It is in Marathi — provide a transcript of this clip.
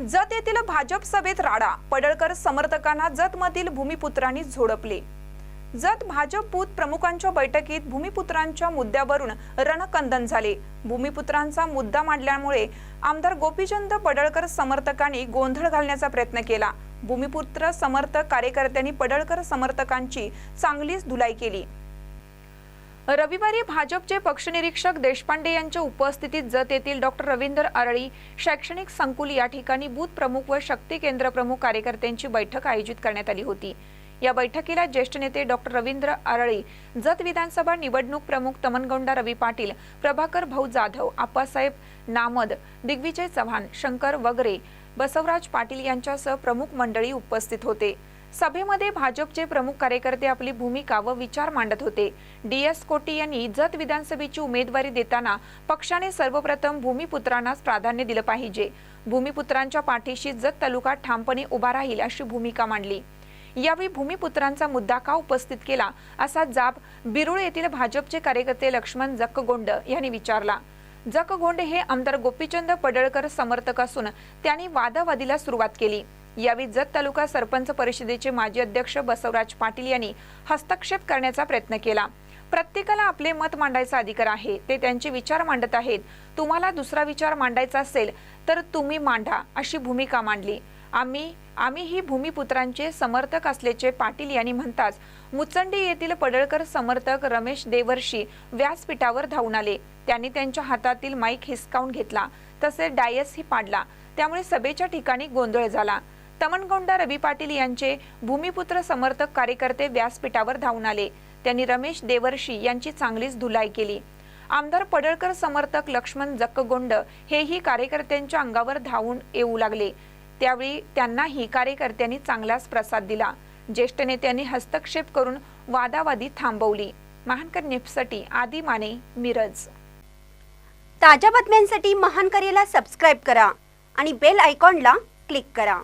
जत येथील भाजप सभेत राडा पडळकर समर्थकांना जतमधील भूमिपुत्रांनी झोडपले. जत भाजप बूथ प्रमुखांच्या बैठकीत भूमिपुत्रांच्या मुद्द्यावरून रणकंदन झाले. भूमिपुत्रांचा मुद्दा मांडल्यामुळे आमदार गोपीचंद पडळकर समर्थकांनी गोंधळ घालण्याचा प्रयत्न केला. भूमिपुत्र समर्थक कार्यकर्त्यांनी पडळकर समर्थकांची चांगलीच धुलाई केली. रविवारी भाजपचे पक्षनिरीक्षक देशपांडे यांच्या उपस्थितीत जत येथील डॉक्टर रवींद्र आरळी शैक्षणिक संकुल या ठिकाणी बूथ प्रमुख व शक्ती केंद्र प्रमुख कार्यकर्त्यांची बैठक आयोजित करण्यात आली होती. या बैठकीला ज्येष्ठ नेते डॉक्टर रवींद्र आरळी जत विधानसभा निवडणूक प्रमुख तमनगौंडा रवी पाटील प्रभाकर भाऊ जाधव आप्पासाहेब नामद दिग्विजय चव्हाण शंकर वगरे बसवराज पाटील यांच्यासह प्रमुख मंडळी उपस्थित होते. सभेमध्ये भाजपचे प्रमुख कार्यकर्ते आपली भूमिका व विचार मांडत होते. डी एस कोटी यांनी जत विधानसभेची उमेदवारी देताना पक्षाने सर्वप्रथम भूमिपुत्रांनाच प्राधान्य दिलं पाहिजे. भूमिपुत्रांच्या पाठीशी जत तालुका ठामपणे उभा राहील अशी भूमिका मांडली. यावेळी भूमिपुत्रांचा मुद्दा का उपस्थित केला असा जाब बिरुळ येथील भाजपचे कार्यकर्ते लक्ष्मण जक्कगोंड यांनी विचारला. जकगोंड हे आमदार गोपीचंद पडळकर समर्थक असून त्यांनी वादावादीला सुरुवात केली. यावेळी जत तालुका सरपंच परिषदेचे माजी अध्यक्ष बसवराज पाटील यांनी हस्तक्षेप करण्याचा प्रयत्न केला. प्रत्येकाला आपले मत मांडायचा अधिकार आहे ते त्यांचे विचार मांडत आहेत. तुम्हाला दुसरा विचार मांडायचा असेल तर तुम्ही मांडा अशी भूमिका मांडली. आम्ही आम्ही ही भूमिपुत्रांचे समर्थक असल्याचे पाटील यांनी म्हणताच मुचंडी येथील पडळकर समर्थक रमेश देवर्षी व्यासपीठावर धावून आले. त्यांनी त्यांच्या हातातील माईक हिसकावून घेतला. तसेच डायसही पाडला. त्यामुळे सभेच्या ठिकाणी गोंधळ झाला. तमनगोंडा रवी पाटील यांचे भूमिपुत्र समर्थक कार्यकर्ते व्यासपीठावर धावून आले. त्यांनी रमेश देवर्षी यांची चांगलीच धुलाई केली. आमदार पडळकर समर्थक लक्ष्मण जक्कगोंड हेही कार्यकर्त्यांच्या अंगावर धावून येऊ लागले. त्यावेळी त्यांनाही कार्यकर्त्यांनी चांगलाच प्रसाद दिला. ज्येष्ठ नेत्यांनी हस्तक्षेप करून वादावादी थांबवली. महानकर न्यूजसाठी आदी माने मिरज. ताज्या बातम्यांसाठी महान करेला सबस्क्राईब करा आणि बेल आयकॉनला क्लिक करा.